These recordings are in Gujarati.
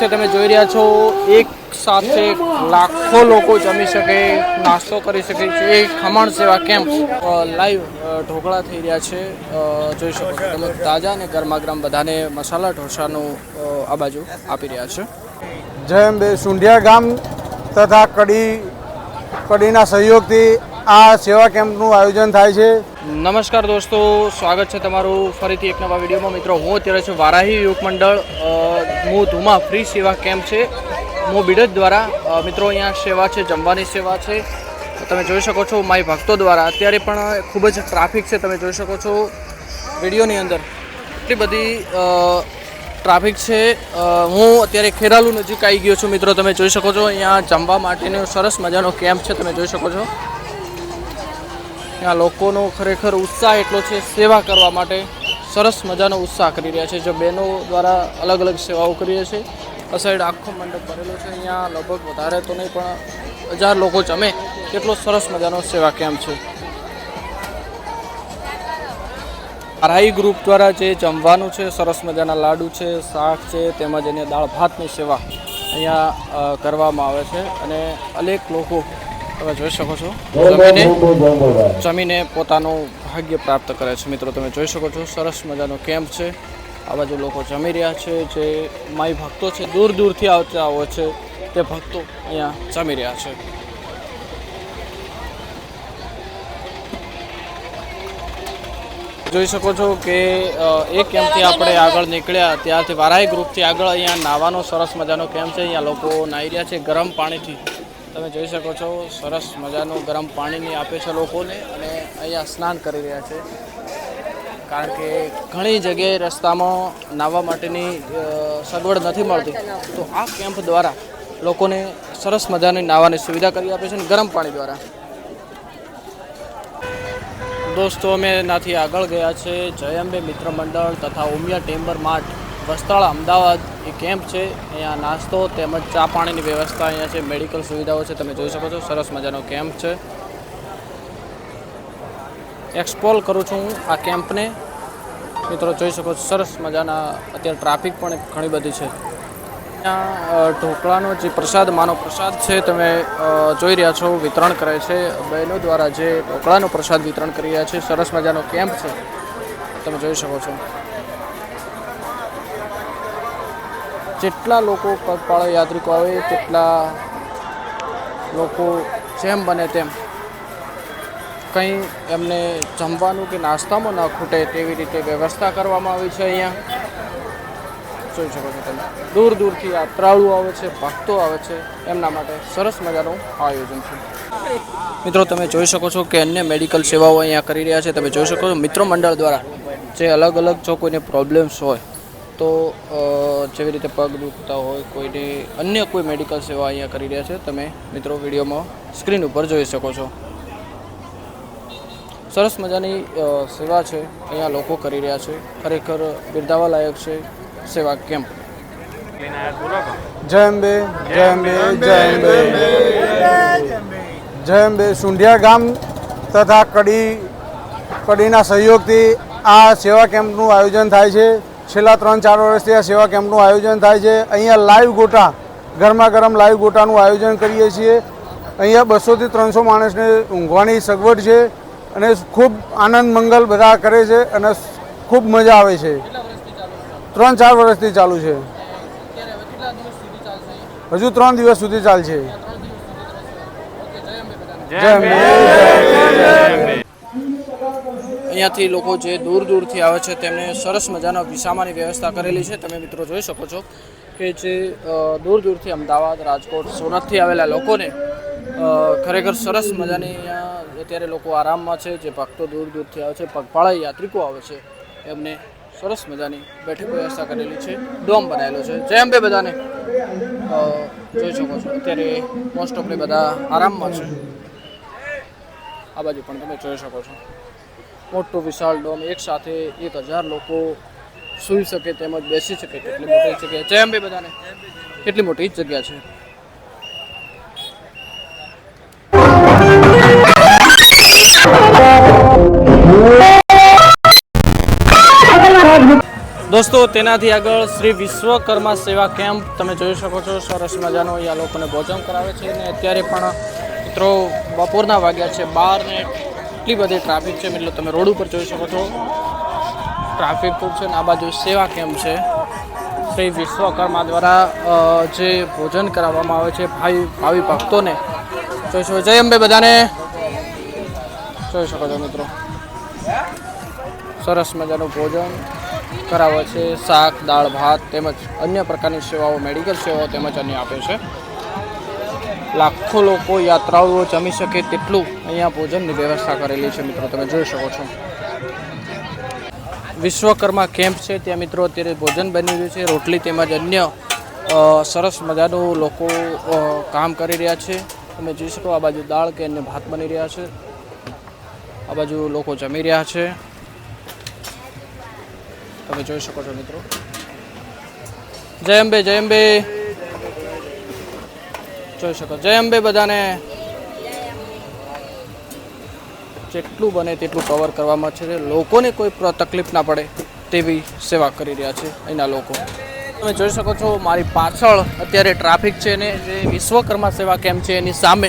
છે, તમે જોઈ રહ્યા છો, એક સાથે લાખો લોકો જમી શકે, નાસ્તો કરી શકે છે એ ખમણ સેવા કેમ્પ લાઈવ ઢોકળા થઈ રહ્યા છે જોઈ શકો છો. તમે તાજા અને ગરમા ગરમ બધાને મસાલા ઢોસાનું આ બાજુ આપી રહ્યા છે. જેમ બે સુંઢિયા ગામ તથા કડી, કડીના સહયોગથી આ સેવા કેમ્પનું આયોજન થાય છે. નમસ્કાર દોસ્તો, સ્વાગત છે તમારું ફરીથી એક નવા વિડીયોમાં. મિત્રો, હું અત્યારે છું વારાહી યુવક મંડળ હું ધુમા ફ્રી સેવા કેમ્પ છે. હું બિડજ દ્વારા મિત્રો, અહીંયા સેવા છે, જમવાની સેવા છે. તમે જોઈ શકો છો મારી ભક્તો દ્વારા. અત્યારે પણ ખૂબ જ ટ્રાફિક છે, તમે જોઈ શકો છો વિડીયોની અંદર. એટલી બધી ટ્રાફિક છે. હું અત્યારે ખેરાલુ નજીક આવી ગયો છું, મિત્રો. તમે જોઈ શકો છો, અહીંયા જમવા માટેનો સરસ મજાનો કેમ્પ છે, તમે જોઈ શકો છો. ત્યાં લોકોનો ખરેખર ઉત્સાહ એટલો છે સેવા કરવા માટે. સરસ મજાનો ઉત્સાહ કરી રહ્યા છે. જે બહેનો દ્વારા અલગ અલગ સેવાઓ કરીએ છે આ સાઈડ આખો મંડપ ભરેલો છે. અહીંયા લગભગ વધારે તો નહીં, પણ હજાર લોકો જમે કેટલો સરસ મજાનો સેવા કેમ્પ છે. આરાઈ ગ્રુપ દ્વારા જે જમવાનું છે, સરસ મજાના લાડુ છે, શાક છે, તેમજ એને દાળ ભાતની સેવા અહીંયા કરવામાં આવે છે. અને અનેક લોકો તમે જોઈ શકો છો. જમીને જમીને પોતાનું ભાગ્ય પ્રાપ્ત કરે છે. મિત્રો તમે જોઈ શકો છો સરસ મજાનો કેમ્પ છે. આ બાજુ લોકો જમી રહ્યા છે. જે માઈ ભક્તો છે દૂર દૂરથી આવતા હોય છે તે ભક્તો અહીંયા જમી રહ્યા છે. જોઈ શકો છો કે એ એક કેમ્પથી આપણે આગળ નીકળ્યા ત્યારથી વારાય ગ્રુપથી આગળ અહીંયા નાવાનો સરસ મજાનો કેમ્પ છે. અહીંયા લોકો નાહી રહ્યા છે ગરમ પાણીથી. તમે જોઈ શકો છો, સરસ મજાનું ગરમ પાણીની આપે છે લોકોને અને અહીંયા સ્નાન કરી રહ્યા છે. કારણ કે ઘણી જગ્યાએ રસ્તામાં નાહવા માટેની સગવડ નથી મળતી. તો આ કેમ્પ દ્વારા લોકોને સરસ મજાની નાહવાની સુવિધા કરી આપે છે અને ગરમ પાણી દ્વારા. દોસ્તો, અમે એનાથી આગળ ગયા છે. જયંબે મિત્ર મંડળ તથા ઉમિયા ટેમ્બર માર્ટ. વસ્ત્રાળ અમદાવાદ એ કેમ્પ છે. અહીંયા નાસ્તો તેમજ ચા પાણીની વ્યવસ્થા અહીંયા છે. મેડિકલ સુવિધાઓ છે. તમે જોઈ શકો છો. સરસ મજાનો કેમ્પ છે. એક્સપોલ કરું છું હું આ કેમ્પને. મિત્રો જોઈ શકો છો. સરસ મજાના અત્યારે ટ્રાફિક પણ ઘણી બધી છે. ત્યાં ઢોકળાનો જે પ્રસાદ, માનો પ્રસાદ છે, તમે જોઈ રહ્યા છો. વિતરણ કરે છે. બહેનો દ્વારા જે ઢોકળાનો પ્રસાદ વિતરણ કરી રહ્યા છે. સરસ મજાનો કેમ્પ છે. તમે જોઈ શકો છો. જેટલા લોકો પગપાળા યાત્રિકો આવે, તેટલા લોકો જેમ બને તેમ કંઈ એમને જમવાનું કે નાસ્તામાં ન ખૂટે તેવી રીતે વ્યવસ્થા કરવામાં આવી છે અહીંયા. જોઈ શકો છો તમે. દૂર દૂરથી યાત્રાળુ આવે છે, ભક્તો આવે છે. એમના માટે સરસ મજાનું આયોજન છે. મિત્રો, તમે જોઈ શકો છો કે અન્ય મેડિકલ સેવાઓ અહીંયા કરી રહ્યા છે. તમે જોઈ શકો છો મિત્રો મંડળ દ્વારા જે અલગ અલગ જો કોઈને પ્રોબ્લેમ્સ હોય તો જેવી રીતે પગ દુખતા હોય, કોઈને અન્ય કોઈ મેડિકલ સેવા અહીંયા કરી રહ્યા છે, તમે મિત્રો વિડીયોમાં સ્ક્રીન ઉપર જોઈ શકો છો. સરસ મજાની સેવા છે, અહીંયા લોકો કરી રહ્યા છે. ખરેખર બિરદાવા લાયક છે સેવા કેમ્પ. જય અંબે જય અંબે જય અંબે. જય અંબે. સુંઢિયા ગામ તથા કડી, કડીના સહયોગથી આ સેવા કેમ્પનું આયોજન થાય છે. છેલ્લા ત્રણ ચાર વર્ષથી આ સેવા કેમ્પનું આયોજન થાય છે. અહીંયા લાઈવ ગોટા ગરમા ગરમ લાઈવ ગોટાનું આયોજન કરીએ છીએ. અહીંયા બસોથી ત્રણસો માણસને ઊંઘવાની સગવડ છે અને ખૂબ આનંદ મંગલ બધા કરે છે અને ખૂબ મજા આવે છે. ત્રણ ચાર વર્ષથી ચાલુ છે. હજુ ત્રણ દિવસ સુધી ચાલશે. જય અંબે. અહીંયાથી લોકો જે દૂર દૂરથી આવે છે તેમને સરસ મજાના વિસામાની વ્યવસ્થા કરેલી છે. તમે મિત્રો જોઈ શકો છો કે જે દૂર દૂરથી અમદાવાદ, રાજકોટ સુરતથી આવેલા લોકોને ખરેખર સરસ મજાની અહીંયા અત્યારે લોકો આરામમાં છે. જે ભક્તો દૂર દૂરથી આવે છે, પગપાળા યાત્રિકો આવે છે, એમને સરસ મજાની બેઠક વ્યવસ્થા કરેલી છે. ડોમ બનાવેલો છે. જય અંબે બધાને. જોઈ શકો છો, અત્યારે મોસ્ટ ઓફલી બધા આરામમાં છે. આ બાજુ પણ તમે જોઈ શકો છો. મોટો વિશાળ ડોમ, એક સાથે એક હજાર લોકો સૂઈ શકે તેમજ બેસી શકે. તેટલી મોટી જગ્યા. છે એમ અંબે બધાને. કેટલી મોટી જગ્યા છે. દોસ્તો, તેનાથી આગળ શ્રી વિશ્વકર્મા સેવા કેમ્પ તમે જોઈ શકો છો. સરસ મજાનો અહીંયા લોકોને ભોજન કરાવે છે. અને અત્યારે પણ મિત્રો બપોરના વાગ્યા છે બાર ને એટલી બધી ટ્રાફિક છે મિત્રો તમે રોડ ઉપર જોઈ શકો છો. ટ્રાફિક ખૂબ છે ને આ બાજુ સેવા કેમ્પ છે. શ્રી વિશ્વકર્મા દ્વારા જે ભોજન કરાવવામાં આવે છે ભાઈ, ભાવિ ભક્તોને. જોઈ શકો જય અંબે બધાને. જોઈ શકો છો મિત્રો. સરસ મજાનું ભોજન કરાવે છે. શાક, દાળ, ભાત તેમજ અન્ય પ્રકારની સેવાઓ, મેડિકલ સેવાઓ તેમજ અન્ય આપે છે. લાખો લોકો યાત્રાળુઓ જમી શકે તેટલું અહીંયા ભોજનની વ્યવસ્થા કરેલી છે મિત્રો, તમે જોઈ શકો છો. વિશ્વકર્મા કેમ્પ છે, ત્યાં મિત્રો અત્યારે ભોજન બની રહ્યું છે, રોટલી તેમજ અન્ય સરસ મજાનું લોકો કામ કરી રહ્યા છે. તમે જોઈ શકો આ બાજુ દાળ કે અન્ય ભાત બની રહ્યા છે. આ બાજુ લોકો જમી રહ્યા છે. તમે જોઈ શકો છો મિત્રો. જય અંબે જય અંબે. જોઈ શકો. જય અંબે બધાને. જેટલું બને તેટલું કવર કરવામાં છે. લોકોને કોઈ તકલીફ ના પડે તેવી સેવા કરી રહ્યા છે અહીંના લોકો. તમે જોઈ શકો છો, મારી પાછળ અત્યારે ટ્રાફિક છે ને જે વિશ્વકર્મા સેવા કેમ્પ છે, એની સામે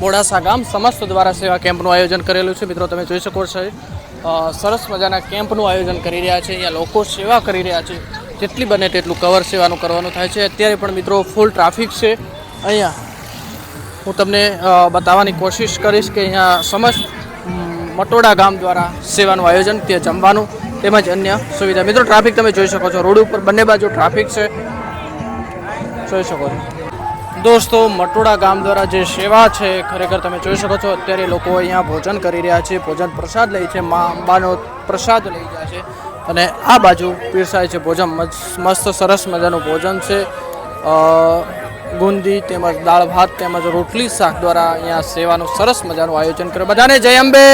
મોડાસા ગામ સમસ્ત દ્વારા સેવા કેમ્પનું આયોજન કરેલું છે. મિત્રો, તમે જોઈ શકો છો. સરસ મજાના કેમ્પનું આયોજન કરી રહ્યા છે. અહીંયા લોકો સેવા કરી રહ્યા છે. જેટલી બને તેટલું કવર સેવાનું કરવાનું થાય છે. અત્યારે પણ મિત્રો ફૂલ ટ્રાફિક છે. અહીંયા હું તમને બતાવવાની કોશિશ કરીશ કે અહીંયા સમસ્ત મટોડા ગામ દ્વારા સેવાનું આયોજન તે જમવાનું તેમજ અન્ય સુવિધા. મિત્રો, ટ્રાફિક તમે જોઈ શકો છો. રોડ ઉપર બંને બાજુ ટ્રાફિક છે. જોઈ શકો છો. દોસ્તો, મટોડા ગામ દ્વારા જે સેવા છે, ખરેખર તમે જોઈ શકો છો. અત્યારે લોકો અહીંયા ભોજન કરી રહ્યા છે. ભોજન પ્રસાદ લે છે. મા અંબાનો પ્રસાદ લઈ ગયા છે. અને આ બાજુ પીરસાય છે ભોજન. મસ્ત- સરસ મજાનું ભોજન છે. ગુંદી તેમજ દાળ ભાત તેમજ રોટલી શાક દ્વારા અહીંયા સેવાનું સરસ મજાનું આયોજન કર્યું બધાને જય અંબે!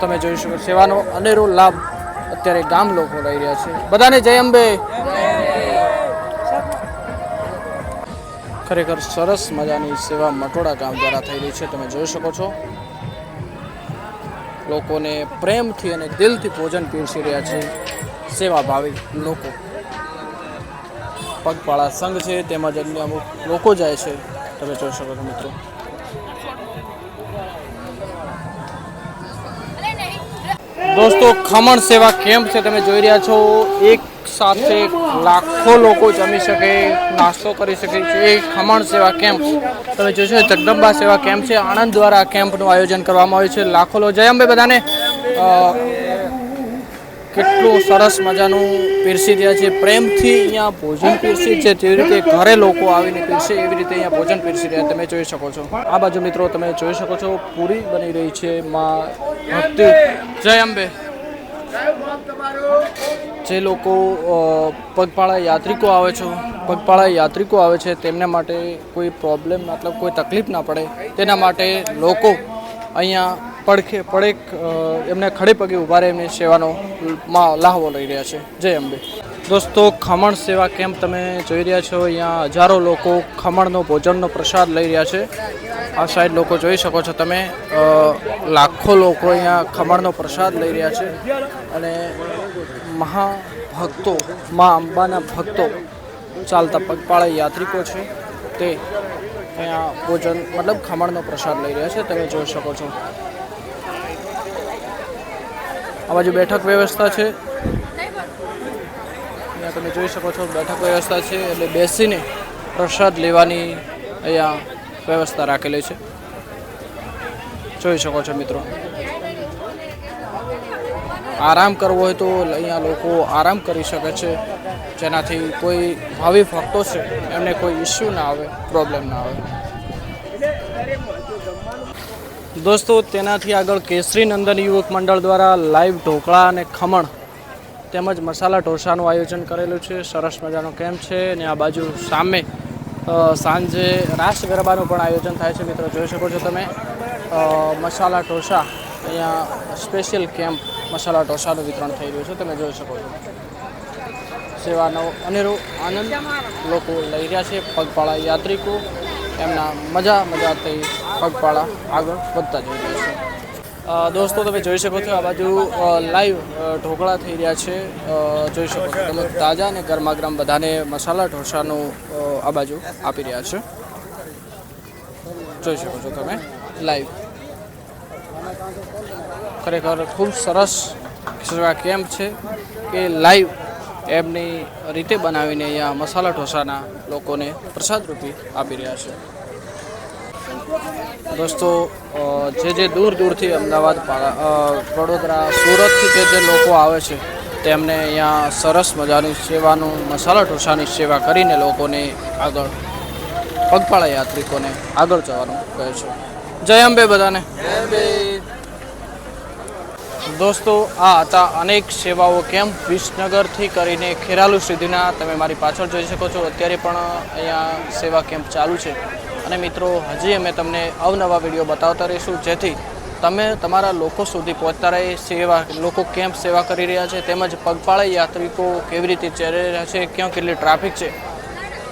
તમે જોઈ શકો સેવાનો અનેરો લાભ અત્યારે ગામ લોકો લઈ રહ્યા છે. બધાને જય અંબે! ખરેખર સરસ મજાની સેવા મટોડા ગામ દ્વારા થઈ રહી છે. તમે જોઈ શકો છો, લોકોને પ્રેમથી અને દિલથી ભોજન પીરસી રહ્યા છે સેવાભાવી લોકો. પગપાળા સંઘ છે, તેમજ અન્ય અમુક લોકો જાય છે. તમે જોઈ શકો છો મિત્રો. દોસ્તો, ખમણ સેવા કેમ્પ છે, તમે જોઈ રહ્યા છો. એક સાથે લાખો લોકો જમી શકે, નાસ્તો કરી શકે છે. એ ખમણ સેવા કેમ્પ તમે જોશો જગદંબા સેવા કેમ્પ છે. આણંદ દ્વારા કેમ્પનું આયોજન કરવામાં આવ્યું છે. લાખો લોકો જય અંબે બધાને. કેટલું સરસ મજાનું પીરસી રહ્યા છે. પ્રેમથી અહીંયા ભોજન પીરસી છે. જેવી રીતે ઘરે લોકો આવીને પીરસે, એવી રીતે અહીંયા ભોજન પીરસી રહ્યા તમે જોઈ શકો છો. આ બાજુ મિત્રો તમે જોઈ શકો છો, પૂરી બની રહી છે માં ભક્તિ. જય અંબે. જે લોકો પગપાળા યાત્રિકો આવે છે, પગપાળા યાત્રિકો આવે છે, તેમને માટે કોઈ પ્રોબ્લેમ મતલબ કોઈ તકલીફ ના પડે. તેના માટે લોકો અહીંયા પડખે પડેક એમને ખડે પગે ઊભા રહે એમની સેવાનો લાહવો લઈ રહ્યા છે. જય અંબે. દોસ્તો, ખમણ સેવા કેમ્પ તમે જોઈ રહ્યા છો. અહીંયા હજારો લોકો ખમણનો ભોજનનો પ્રસાદ લઈ રહ્યા છે. આ સાઈડ લોકો જોઈ શકો છો તમે. લાખો લોકો અહીંયા ખમણનો પ્રસાદ લઈ રહ્યા છે. અને મહાભક્તો, મા અંબાના ભક્તો ચાલતા પગપાળા યાત્રિકો છે. તે અહીંયા ભોજન, મતલબ ખમણનો પ્રસાદ લઈ રહ્યા છે. તમે જોઈ શકો છો. આ બાજુ બેઠક વ્યવસ્થા છે. અહીંયા તમે જોઈ શકો છો બેઠક વ્યવસ્થા છે એટલે બેસીને પ્રસાદ લેવાની અહીંયા વ્યવસ્થા રાખેલી છે. જોઈ શકો છો મિત્રો. આરામ કરવો હોય તો અહીંયા લોકો આરામ કરી શકે છે. જેનાથી કોઈ ભાવિ ભક્તો છે એમને કોઈ ઇસ્યુ ના આવે પ્રોબ્લેમ ના આવે. દોસ્તો, તેનાથી આગળ કેસરી નંદન યુવક મંડળ દ્વારા લાઈવ ઢોકળા અને ખમણ તેમજ મસાલા ઢોસાનું આયોજન કરેલું છે. સરસ મજાનો કેમ્પ છે અને આ બાજુ સામે સાંજે રાસ ગરબાનું પણ આયોજન થાય છે. મિત્રો, જોઈ શકો છો તમે મસાલા ઢોસા, અહીંયા સ્પેશિયલ કેમ્પ મસાલા ઢોસાનું વિતરણ થઈ રહ્યું છે. તમે જોઈ શકો છો. સેવાનો અનેરો આનંદ લોકો લઈ રહ્યા છે. પગપાળા યાત્રિકો, એમના મજા મજાથી પગપાળા આગળ વધતા જઈ રહ્યા છે. દોસ્તો, તમે જોઈ શકો છો આ બાજુ લાઈવ ઢોકળા થઈ રહ્યા છે. જોઈ શકો છો તમે તાજા અને ગરમા ગરમ બધાને મસાલા ઢોસાનું આ બાજુ આપી રહ્યા છે. જોઈ શકો છો તમે લાઈવ ખરેખર ખૂબ સરસ સેવા કેમ્પ છે કે લાઈવ એમની રીતે બનાવીને અહીંયા મસાલા ઢોસાના લોકોને પ્રસાદ રૂપી આપી રહ્યા છે. દોસ્તો જે જે દૂર દૂરથી અમદાવાદ વડોદરા, સુરતથી જે જે લોકો આવે છે, તેમને અહીંયા સરસ મજાની સેવાનું, મસાલા ઢોસાની સેવા કરીને લોકોને આગળ, પગપાળા યાત્રિકોને આગળ જવાનું કહે છે. જય અંબે બધાને. દોસ્તો, આ હતા અનેક સેવાઓ કેમ્પ વિસનગરથી કરીને ખેરાલુ સુધીના, તમે મારી પાછળ જોઈ શકો છો, અત્યારે પણ અહીંયા સેવા કેમ્પ ચાલુ છે. અને મિત્રો, હજી અમે તમને અવનવા વીડિયો બતાવતા રહીશું, જેથી તમે તમારા લોકો સુધી પહોંચતા રહે, સેવા, લોકો કેમ્પ સેવા કરી રહ્યા છે, તેમજ પગપાળા યાત્રિકો કેવી રીતે ચેરી રહ્યા છે, ક્યાં કેટલી ટ્રાફિક છે.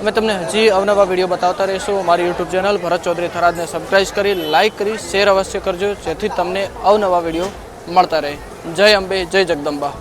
અમે તમને હજી અવનવા વીડિયો બતાવતા રહીશું. અમારી યુટ્યુબ ચેનલ ભરત ચૌધરી થરાદને સબસ્ક્રાઈબ કરી લાઇક કરી શેર અવશ્ય કરજો, જેથી તમને અવનવા વીડિયો મળતા રહે. જય અંબે, જય જગદંબા.